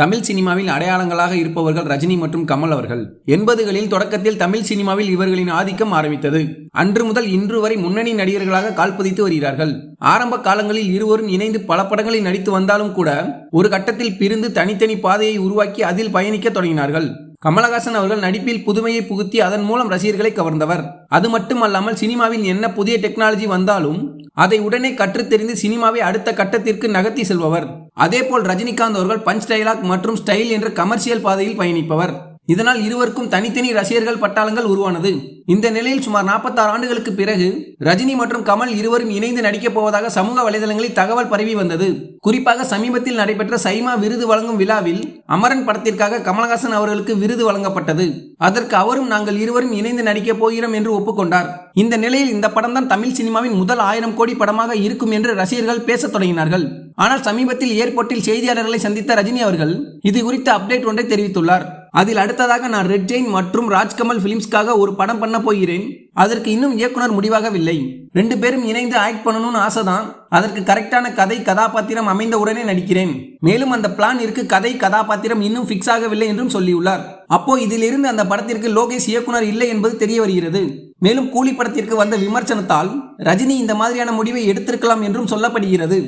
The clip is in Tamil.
தமிழ் சினிமாவில் அடையாளங்களாக இருப்பவர்கள் ரஜினி மற்றும் கமல் அவர்கள். எண்பதுகளில் தொடக்கத்தில் தமிழ் சினிமாவில் இவர்களின் ஆதிக்கம் ஆரம்பித்தது. அன்று முதல் இன்று வரை முன்னணி நடிகர்களாக கால்பதித்து வருகிறார்கள். ஆரம்ப காலங்களில் இருவரும் இணைந்து பல படங்களில் நடித்து வந்தாலும் கூட ஒரு கட்டத்தில் பிரிந்து தனித்தனி பாதையை உருவாக்கி அதில் பயணிக்க தொடங்கினார்கள். கமலஹாசன் அவர்கள் நடிப்பில் புதுமையை புகுத்தி அதன் மூலம் ரசிகர்களை கவர்ந்தவர். அது மட்டுமல்லாமல் சினிமாவில் என்ன புதிய டெக்னாலஜி வந்தாலும் அதை உடனே கற்று தெரிந்து சினிமாவை அடுத்த கட்டத்திற்கு நகர்த்தி செல்பவர். அதேபோல் ரஜினிகாந்த் அவர்கள் பஞ்ச் டைலாக் மற்றும் ஸ்டைல் என்ற கமர்ஷியல் பாதையில் பயணிப்பவர். இதனால் இருவருக்கும் தனித்தனி ரசிகர்கள் பட்டாளங்கள் உருவானது. இந்த நிலையில் சுமார் 46 ஆண்டுகளுக்கு பிறகு ரஜினி மற்றும் கமல் இருவரும் இணைந்து நடிக்கப் போவதாக சமூக வலைதளங்களில் தகவல் பரவி வந்தது. குறிப்பாக சமீபத்தில் நடைபெற்ற சைமா விருது வழங்கும் விழாவில் அமரன் படத்திற்காக கமலஹாசன் அவர்களுக்கு விருது வழங்கப்பட்டது. அதற்கு அவரும் நாங்கள் இருவரும் இணைந்து நடிக்கப் போகிறோம் என்று ஒப்புக்கொண்டார். இந்த நிலையில் இந்த படம் தான் தமிழ் சினிமாவின் முதல் ஆயிரம் கோடி படமாக இருக்கும் என்று ரசிகர்கள் பேசத் தொடங்கினார்கள். ஆனால் சமீபத்தில் ஏர்போர்ட்டில் செய்தியாளர்களை சந்தித்த ரஜினி அவர்கள் இது குறித்த அப்டேட் ஒன்றை தெரிவித்துள்ளார். அதில் அடுத்ததாக நான் ரெட் ஜெயின் மற்றும் ராஜ்கமல் பிலிம்ஸ்க்காக ஒரு படம் பண்ண போகிறேன். அதற்கு இன்னும் இயக்குனர் முடிவாகவில்லை. ரெண்டு பேரும் இணைந்து ஆக்ட் பண்ணணும்னு ஆசைதான். அதற்கு கரெக்டான கதை கதாபாத்திரம் அமைந்த உடனே நடிக்கிறேன். மேலும் அந்த பிளான் இருக்கு கதை கதாபாத்திரம் இன்னும் ஃபிக்ஸ் ஆகவில்லை என்றும் சொல்லியுள்ளார். அப்போ இதிலிருந்து அந்த படத்திற்கு லோகேஷ் இயக்குனர் இல்லை என்பது தெரிய வருகிறது. மேலும் கூலி படத்திற்கு வந்த விமர்சனத்தால் ரஜினி இந்த மாதிரியான முடிவை எடுத்திருக்கலாம் என்றும் சொல்லப்படுகிறது.